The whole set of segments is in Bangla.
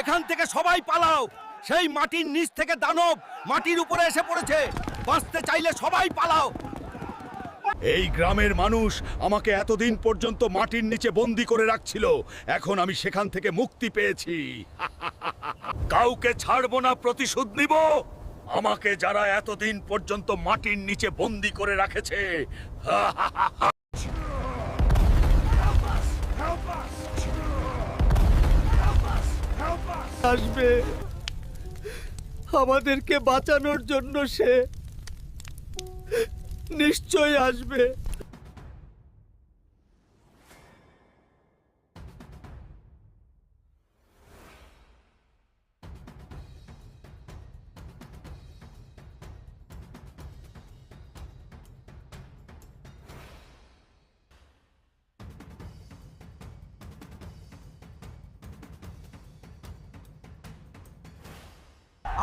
এখান থেকে সবাই পালাও। সেই মাটির নিচ থেকে দানব মাটির উপরে এসে পড়েছে। বাঁচতে চাইলে সবাই পালাও। এই গ্রামের মানুষ আমাকে এতদিন পর্যন্ত মাটির নিচে বন্দি করে রাখছিল। এখন আমি সেখান থেকে মুক্তি পেয়েছি। কাউকে ছাড়বো না, প্রতিশোধ নিব। আমাকে যারা এতদিন পর্যন্ত মাটির নিচে বন্দি করে রাখেছে আসবে। আমাদেরকে বাঁচানোর জন্য সে নিশ্চয় আসবে।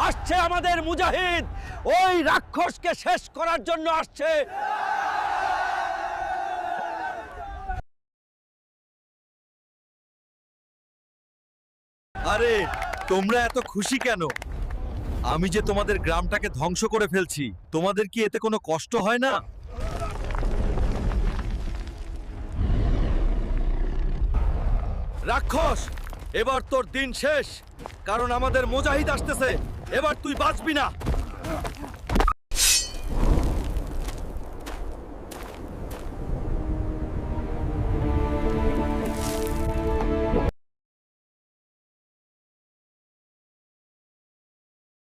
আসছে আমাদের মুজাহিদ। ওই রাক্ষসকে শেষ করার জন্য আসছে। আরে, তোমরা এত খুশি কেন? আমি যে তোমাদের গ্রামটাকে ধ্বংস করে ফেলছি, তোমাদের কি এতে কোনো কষ্ট হয় না? রাক্ষস এবার তোর দিন শেষ কারণ আমাদের মোজাহিদ আসতেছে। এবার তুই বাঁচবি না।